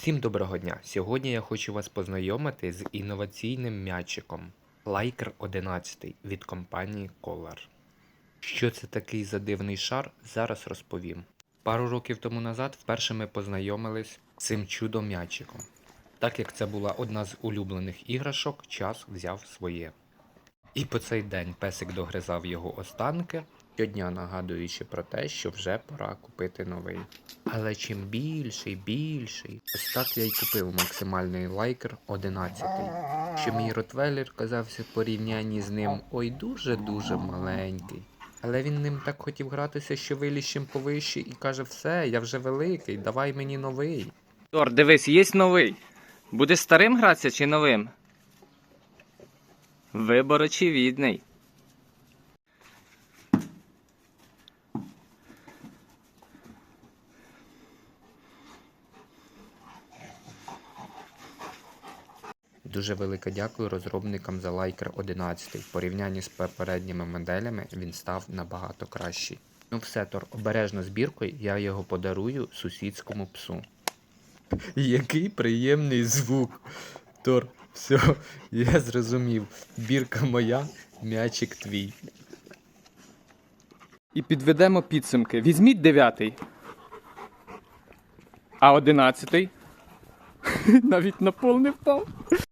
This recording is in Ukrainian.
Всім доброго дня! Сьогодні я хочу вас познайомити з інноваційним м'ячиком Liker 11 від компанії Color. Що це такий за дивний шар, зараз розповім. Пару років тому назад вперше ми познайомились з цим чудом м'ячиком. Так як це була одна з улюблених іграшок, час взяв своє. І по цей день песик догризав його останки, щодня нагадуючи про те, що вже пора купити новий. Але чим більший, більший. Ось так я й купив максимальний лайкер 11. Що мій ротвейлер казався в порівнянні з ним ой дуже-дуже маленький. Але він ним так хотів гратися, що виліз чим повище і каже: все, я вже великий, давай мені новий. Тор, дивись, є новий. Будеш старим гратися чи новим? Вибор очевидний. Дуже велике дякую розробникам за лайкер 11. В порівнянні з попередніми моделями він став набагато кращий. Ну все, Тор, обережно з біркою, я його подарую сусідському псу. Який приємний звук. Тор, все, я зрозумів. Бірка моя, м'ячик твій. І підведемо підсумки. Візьміть дев'ятий. А одинадцятий? Навіть на пол не впав.